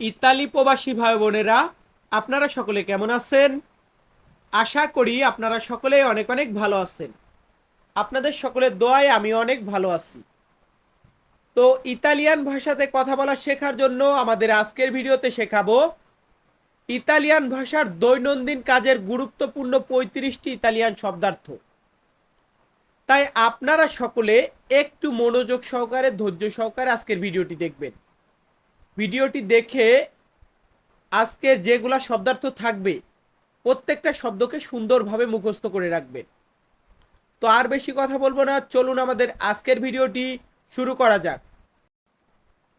Italy প্রবাসী ভাই বোনেরা, আপনারা সকলে কেমন আছেন? আশা করি আপনারা সকলে অনেক অনেক ভালো আছেন। আপনাদের সকলের দোয়ায় আমি অনেক ভালো আছি। তো ইতালিয়ান ভাষাতে কথা বলা শেখার জন্য আমাদের আজকের ভিডিওতে শেখাবো, ইতালিয়ান ভাষার দৈনন্দিন কাজের গুরুত্বপূর্ণ পঁয়ত্রিশটি ইতালিয়ান শব্দার্থ। তাই আপনারা সকলে একটু মনোযোগ সহকারে, ধৈর্য সহকারে আজকের ভিডিওটি দেখবেন। ভিডিওটি দেখে আজকের যেগুলা শব্দার্থ থাকবে, প্রত্যেকটা শব্দকে সুন্দরভাবে মুখস্থ করে রাখবেন তো আর বেশি কথা বলব না, চলুন আমাদের আজকের ভিডিওটি শুরু করা যাক।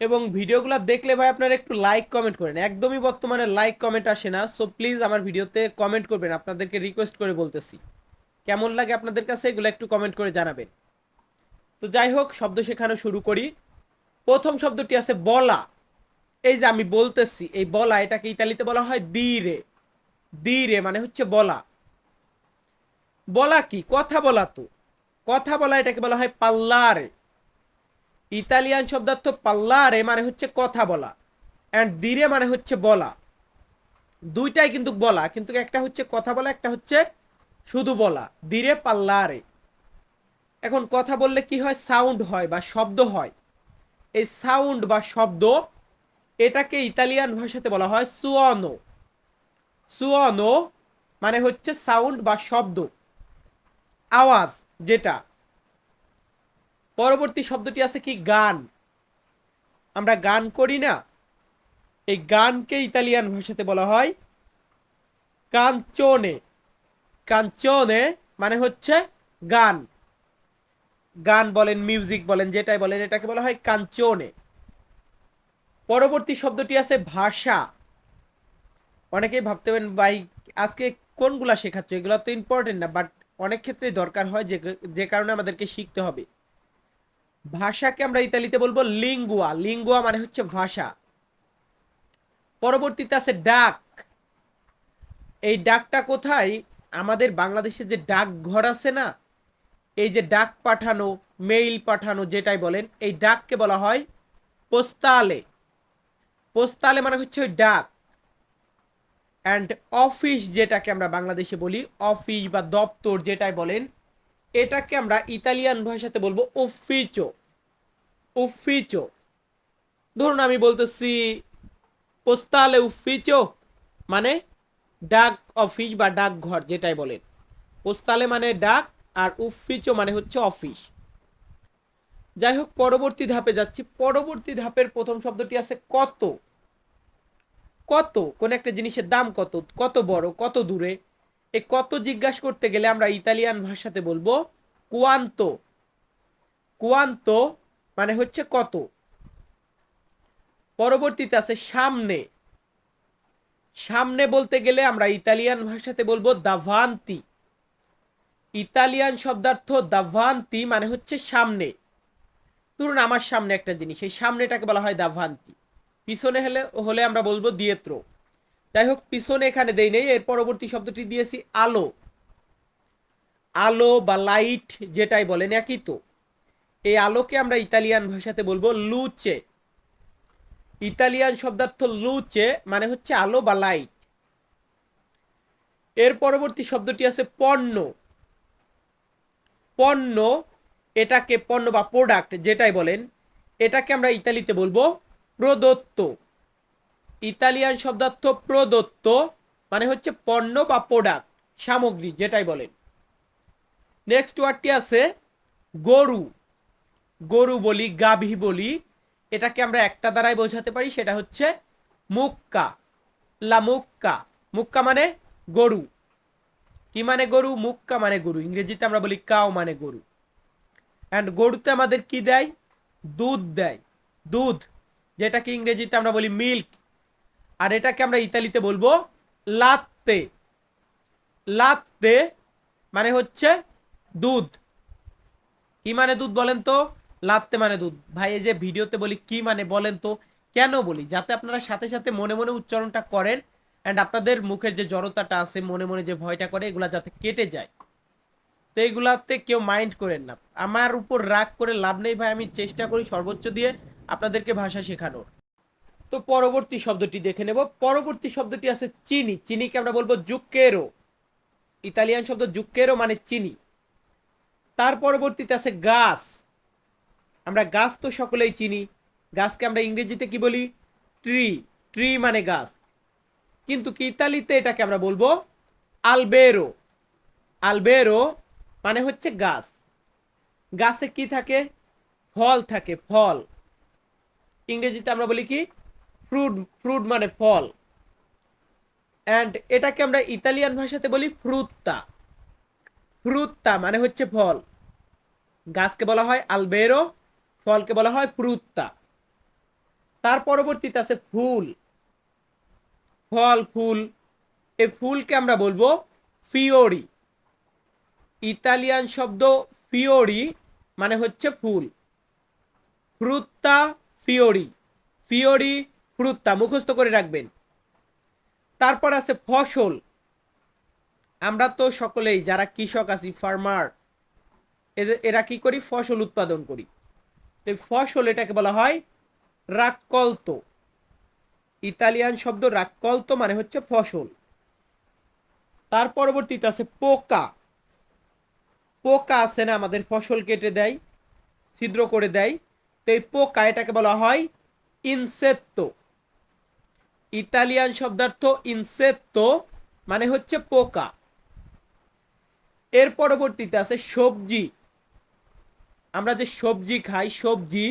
এবং ভিডিওগুলো দেখলে ভাই আপনারা একটু লাইক কমেন্ট করেন। একদমই বর্তমানে লাইক কমেন্ট আসে না সো প্লিজ আমার ভিডিওতে কমেন্ট করবেন, আপনাদেরকে রিকোয়েস্ট করে বলতেছি। কেমন লাগে আপনাদের কাছে, এগুলো একটু কমেন্ট করে জানাবেন। তো যাই হোক, শব্দ শেখানো শুরু করি। প্রথম শব্দটি আছে বলা। এই যে আমি বলতেছি, এই বলা এটাকে ইতালিতে বলা হয় দিরে দিরে মানে হচ্ছে বলা। বলা কি? কথা বলা তো। কথা বলা এটাকে বলা হয় পাল্লারে। ইতালিয়ান শব্দার্থ পাল্লারে মানে হচ্ছে কথা বলা। অ্যান্ড দিরে মানে হচ্ছে বলা। দুইটাই কিন্তু বলা, কিন্তু একটা হচ্ছে কথা বলা, একটা হচ্ছে শুধু বলা। দিরে পাল্লারে। এখন কথা বললে কি হয়? সাউন্ড হয় বা শব্দ হয়। এই সাউন্ড বা শব্দ এটাকে ইতালিয়ান ভাষাতে বলা হয় সুয়ানো সুয়ানো মানে হচ্ছে সাউন্ড বা শব্দ। আওয়াজ যেটা। পরবর্তী শব্দটি আছে কি? গান। আমরা গান করি না। এই গানকে ইতালিয়ান ভাষাতে বলা হয় কাঞ্চনে। কাঞ্চনে মানে হচ্ছে গান। গান বলেন, মিউজিক বলেন, যেটাই বলেন, এটাকে বলা হয় কাঞ্চনে। পরবর্তী শব্দটি আছে ভাষা। অনেকেই ভাবতে পারেন, ভাই, আজকে কোনগুলা শেখাচ্ছ? এগুলো তো ইম্পর্টেন্ট না বাট অনেক ক্ষেত্রেই দরকার হয় যে যে কারণে আমাদেরকে শিখতে হবে। ভাষাকে আমরা ইতালিতে বলব লিঙ্গুয়া লিঙ্গুয়া মানে হচ্ছে ভাষা। পরবর্তীতে আছে ডাক। এই ডাকটা কোথায়? আমাদের বাংলাদেশে যে ডাক ঘর আছে না, এই যে ডাক পাঠানো মেইল পাঠানো যেটাই বলেন, এই ডাককে বলা হয় পোস্তালে পোস্তালে মানে হচ্ছে ওই ডাক। অ্যান্ড অফিস যেটাকে আমরা বাংলাদেশে বলি অফিস বা দপ্তর যেটাই বলেন, এটাকে আমরা ইতালিয়ান ভাষাতে বলব উফিচো উফিচো ধরুন আমি বলতেছি, পোস্তালে উফিচো মানে ডাক অফিস বা ডাকঘর যেটাই বলেন। পোস্তালে মানে ডাক আর উফিচো মানে হচ্ছে অফিস যাই হোক পরবর্তী ধাপে যাচ্ছি। পরবর্তী ধাপের প্রথম শব্দটি আছে কত? কত? কোন একটা জিনিসের দাম কত? কত বড়? কত দূরে? এ কত জিজ্ঞাসা করতে গেলে আমরা ইতালিয়ান ভাষাতে বলব কুয়ান্ত। কুয়ান্ত মানে হচ্ছে কত? পরবর্তীতে আছে সামনে। সামনে বলতে গেলে আমরা ইতালিয়ান ভাষাতে বলব দাভান্তি। ইতালিয়ান শব্দার্থ দাভান্তি মানে হচ্ছে সামনে। ধরুন আমার সামনে একটা জিনিস, এই সামনেটাকে বলা হয় দাভান্তি পিছনে হলে হলে আমরা বলব দিয়েত্র। যাই হোক, পিছনে এখানে দেই নেই, এর পরবর্তী শব্দটি দিয়েছি আলো। আলো বা লাইট যেটাই বলেন, একই তো। এই আলোকে আমরা ইতালিয়ান ভাষাতে বলব লুচে। ইতালিয়ান শব্দার্থ লুচে মানে হচ্ছে আলো বা লাইট। এর পরবর্তী শব্দটি আছে পণ্য। পণ্য এটাকে পণ্য বা প্রোডাক্ট যেটাই বলেন, এটাকে আমরা ইতালিতে বলব প্রদত্ত ইতালিয়ান শব্দার্থ প্রদত্ত মানে হচ্ছে পণ্য বা প্রোডাক্ট সামগ্রী যেটাই বলেন। নেক্সট ওয়ার্ডটি আছে গরু। গরু বলি, গাভী বলি, এটাকে আমরা একটা দ্বারাই বোঝাতে পারি, সেটা হচ্ছে মুক্কা। লা মুক্কা। মুক্কা মানে গরু। কি মানে গরু? মুক্কা মানে গরু। ইংরেজিতে আমরা বলি কাও মানে গরু। অ্যান্ড গরুতে আমাদের কি দেয়? দুধ দেয়। দুধ, যেটাকে ইংরেজিতে আমরা বলি মিল্ক আর এটাকে আমরা ইতালিতে বলব লাত্তে লাত্তে মানে হচ্ছে দুধ। কি মানে দুধ বলেন তো? লাত্তে মানে দুধ। ভাই, এই যে ভিডিওতে বলি কি মানে বলেন তো? কেন বলি? যাতে আপনারা সাথে সাথে মনে মনে উচ্চারণটা করেন। অ্যান্ড আপনাদের মুখের যে জড়তাটা আছে, মনে মনে যে ভয়টা করে, এগুলা যাতে কেটে যায়। তো এইগুলাতে কেউ মাইন্ড করেন না। আমার উপর রাগ করে লাভ নেই ভাই, আমি চেষ্টা করি সর্বোচ্চ দিয়ে আপনাদেরকে ভাষা শেখানোর। তো পরবর্তী শব্দটি দেখে নেব। পরবর্তী শব্দটি আছে চিনি। চিনিকে আমরা বলব জুক্কেরো ইতালিয়ান শব্দ জুক্কেরো মানে চিনি। তার পরবর্তীতে আছে গাছ। আমরা গাছ তো সকলেই চিনি। গাছকে আমরা ইংরেজিতে কি বলি? ট্রি। ট্রি মানে গাছ। কিন্তু কি ইতালিতে এটাকে আমরা বলব? আলবেরো। আলবেরো মানে হচ্ছে গাছ। গাছে কি থাকে? ফল থাকে, ফল। ইংরেজিতে আমরা বলি কি? ফ্রুট ফ্রুট মানে ফল। অ্যান্ড এটাকে আমরা ইতালিয়ান ভাষাতে বলি ফ্রুত্তা ফ্রুত্তা মানে হচ্ছে ফল। গাছকে বলা হয় আলবেরো, ফলকে বলা হয় ফ্রুত্তা তার পরবর্তীতে আছে ফুল। ফল, ফুল। এই ফুলকে আমরা বলব ফিওরি। ইতালিয়ান শব্দ ফিওরি মানে হচ্ছে ফুল। ফ্রুত্তা ফিওরি। ফিওরি, ফ্রুত্তা, মুখস্থ করে রাখবেন। তারপর আছে ফসল। আমরা তো সকলেই, যারা কৃষক আছি ফার্মার এদের, এরা কি করি? ফসল উৎপাদন করি। তো ফসল এটাকে বলা হয় রাক্কল্ত। ইতালিয়ান শব্দ রাক্কল্ত মানে হচ্ছে ফসল। তার পরবর্তীতে আছে পোকা। পোকা আছে না আমাদের ফসল কেটে দেয়, ছিদ্র করে দেয়, তো এই পোকা এটাকে বলা হয় ইনসেত্তো ইতালিয়ান শব্দার্থ ইনসেত্তো মানে হচ্ছে পোকা। এর পরবর্তীতে আছে সবজি। আমরা যে সবজি খাই, সবজি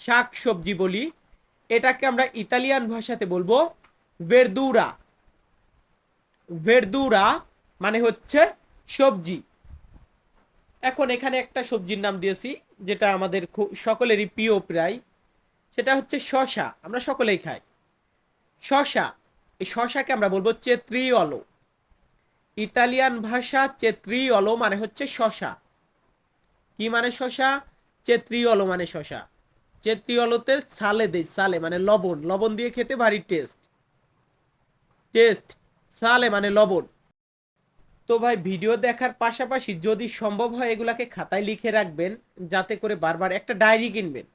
শাক সবজি বলি, এটাকে আমরা ইতালিয়ান ভাষাতে বলব ভেরদুরা ভেরদুরা মানে হচ্ছে সবজি। এখন এখানে একটা সবজির নাম দিয়েছি, যেটা আমাদের খু- সকলেরই প্রিয় প্রায়। সেটা হচ্ছে শশা আমরা সকলেই খাই। শশা এই শশাকে আমরা বলব চেত্রিয়লো। ইতালিয়ান ভাষা চেত্রিয়লো মানে হচ্ছে শশা কি মানে শশা চেত্রিয়লো মানে শশা চেত্রিয়লোতে সালে দেয়, সালে মানে লবণ। লবণ দিয়ে খেতে ভারী টেস্ট টেস্ট সালে মানে লবণ। তো ভাই, ভিডিও দেখার পাশাপাশি যদি সম্ভব হয় এগুলাকে খাতায় লিখে রাখবেন, যাতে করে বারবার একটা ডায়েরি কিনবেন।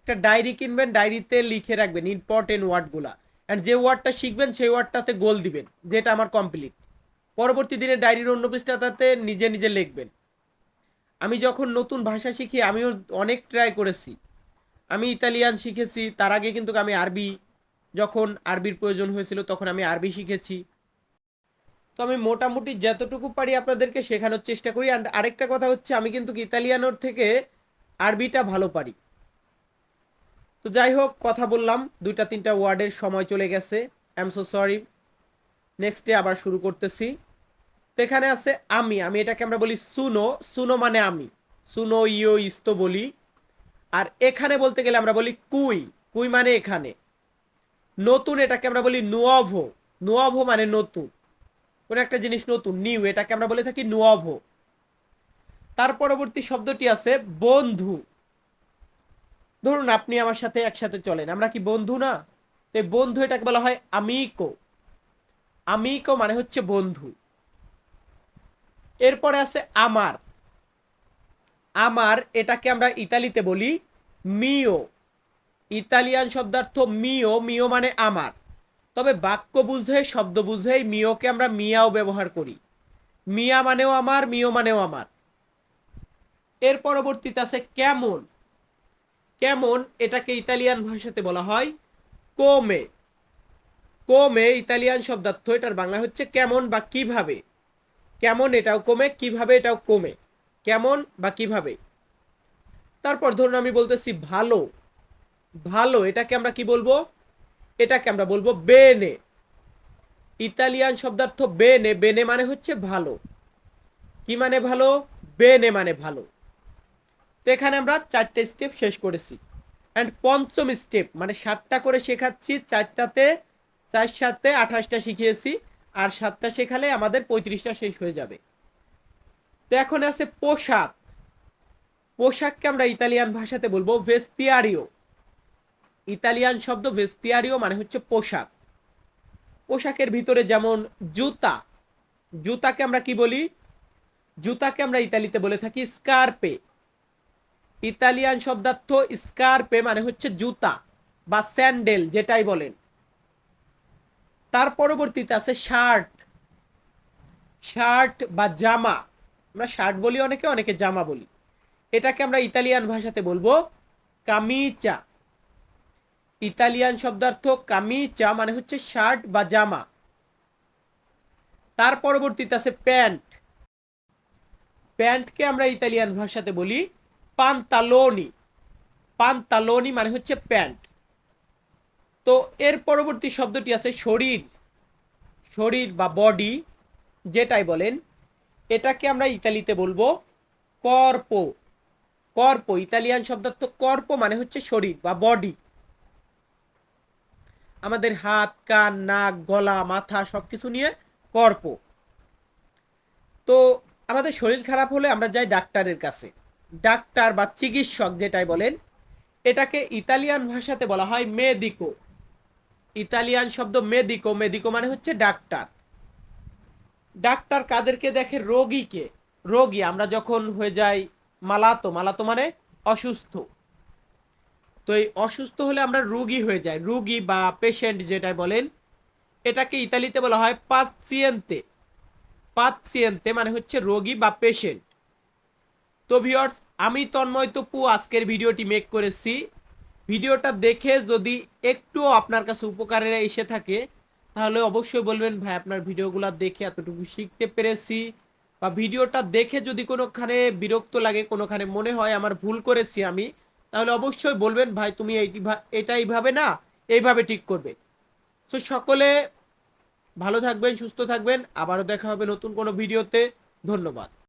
একটা ডায়েরি কিনবেন, ডায়েরিতে লিখে রাখবেন ইম্পর্টেন্ট ওয়ার্ডগুলা অ্যান্ড যে ওয়ার্ডটা শিখবেন, সেই ওয়ার্ডটাতে গোল দিবেন, যেটা আমার কমপ্লিট পরবর্তী দিনে ডায়েরির অন্য পৃষ্ঠাটাতে নিজে নিজে লিখবেন। আমি যখন নতুন ভাষা শিখি, আমিও অনেক ট্রাই করেছি। আমি ইতালিয়ান শিখেছি, তার আগে কিন্তু আমি আরবি, যখন আরবির প্রয়োজন হয়েছিল, তখন আমি আরবি শিখেছি। তো আমি মোটামুটি যতটুকু পারি আপনাদেরকে শেখানোর চেষ্টা করি। অ্যান্ড আরেকটা কথা হচ্ছে, আমি কিন্তু ইতালিয়ানোর থেকে আরবিটা ভালো পারি। তো যাই হোক, কথা বললাম, দুইটা তিনটা ওয়ার্ডের সময় চলে গেছে। I am so sorry next day আবার শুরু করতেছি। তো এখানে আছে আমি আমি এটাকে আমরা বলি সুনো। সুনো মানে আমি। সুনো ইও ইস্তো বলি। আর এখানে বলতে গেলে আমরা বলি কুই। কুই মানে এখানে। নতুন এটাকে আমরা বলি নুয়াভো। নুয়াভো মানে নতুন। কোনো একটা জিনিস নতুন নিউ এটাকে আমরা বলে থাকি নুয়াভো তার পরবর্তী শব্দটি আছে বন্ধু। ধরুন আপনি আমার সাথে একসাথে চলেন, আমরা কি বন্ধু না? তো বন্ধু এটাকে বলা হয় আমিকো আমিকো মানে হচ্ছে বন্ধু। এরপরে আছে আমার আমার এটাকে আমরা ইতালিতে বলি মিও ইতালিয়ান শব্দার্থ মিও মিও মানে আমার তবে বাক্য বুঝে, শব্দ বুঝেই মিওকে আমরা মিয়াও ব্যবহার করি। মিয়া মানেও আমার, মিও মানেও আমার। এর পরবর্তীতে আছে কেমন। কেমন এটাকে ইতালিয়ান ভাষাতে বলা হয় কোমে কোমে ইতালিয়ান শব্দার্থ, এটার বাংলা হচ্ছে কেমন বা কীভাবে। কেমন এটাও কমে কীভাবে এটাও কমে কেমন বা কীভাবে। তারপর ধরুন আমি বলতেছি ভালো। ভালো, এটাকে আমরা কি বলব? এটাকে আমরা বলব বেনে। ইতালিয়ান শব্দার্থ বেনে বেনে মানে হচ্ছে ভালো। কি মানে ভালো? বেনে মানে ভালো। তো এখানে আমরা চারটে স্টেপ শেষ করেছি। অ্যান্ড পঞ্চম স্টেপ মানে সাতটা করে শেখাচ্ছি, চারটাতে, চার সাতে আঠাশটা শিখিয়েছি, আর সাতটা শেখালে আমাদের পঁয়ত্রিশটা শেষ হয়ে যাবে। তো এখন আছে পোশাক। পোশাককে আমরা ইতালিয়ান ভাষাতে বলব ভেস্তিয়ারিও। ইতালিয়ান শব্দ ভেস্তিয়ারিও মানে হচ্ছে পোশাক। পোশাকের ভিতরে যেমন জুতা, জুতাকে আমরা কি বলি? জুতাকে আমরা ইতালিতে বলে থাকি স্কার্পে। ইতালিয়ান শব্দার্থ স্কার্পে মানে হচ্ছে জুতা বা স্যান্ডেল যেটাই বলেন। তার পরবর্তীতে আছে শার্ট। শার্ট বা জামা। আমরা শার্ট বলি অনেকে অনেকে জামা বলি। এটাকে আমরা ইতালিয়ান ভাষাতে বলব কামিচা। ইতালিয়ান শব্দার্থ কামিচা মানে হচ্ছে শার্ট বা জামা। তার পরবর্তীতে আছে প্যান্ট। প্যান্টকে আমরা ইতালিয়ান ভাষাতে বলি পান্তালোনি। পান্তালোনি মানে হচ্ছে প্যান্ট। তো এর পরবর্তী শব্দটি আছে শরীর। শরীর বা বডি যেটাই বলেন, এটাকে আমরা ইতালিতে বলব কর্প। কর্প, ইতালিয়ান শব্দার্থ কর্প মানে হচ্ছে শরীর বা বডি। আমাদের হাত, কান, নাক, গলা, মাথা সব কিছু নিয়ে কর্প। তো আমাদের শরীর খারাপ হলে আমরা যাই ডাক্তারের কাছে। ডাক্তার বা চিকিৎসক যেটাই বলেন, এটাকে ইতালিয়ান ভাষাতে বলা হয় মেদিকো। ইতালিয়ান শব্দ মেদিকো মেদিকো মানে হচ্ছে ডাক্তার। ডাক্তার কাদেরকে দেখে? রোগীকে। রোগী, আমরা যখন হয়ে যাই মালাতো মালাতো মানে অসুস্থ। তো এই অসুস্থ হলে আমরা রোগী হয়ে যাই। রোগী বা পেশেন্ট যেটাই বলেন, এটাকে ইতালিতে বলা হয় পাচ্চিয়েন্তে পাচ্চিয়েন্তে মানে হচ্ছে রোগী বা পেশেন্ট তো ভিওর্স আমি তন্ময় তপু, আজকের ভিডিওটি মেক করেছি। ভিডিওটা দেখে যদি একটুও আপনার কাছে উপকারে এসে থাকে, তাহলে অবশ্যই বলবেন, ভাই, আপনার ভিডিওগুলো দেখে এতটুকু শিখতে পেরেছি। বা ভিডিওটা দেখে যদি কোনোখানে বিরক্ত লাগে, কোনোখানে মনে হয়, আমার ভুল করেছি আমি তাহলে অবশ্যই বলবেন, ভাই, তুমি এইটি এটা এইভাবে না, এইভাবে ঠিক করবে। সো সকলে ভালো থাকবেন, সুস্থ থাকবেন। আবারও দেখা হবে নতুন কোনো ভিডিওতে। ধন্যবাদ।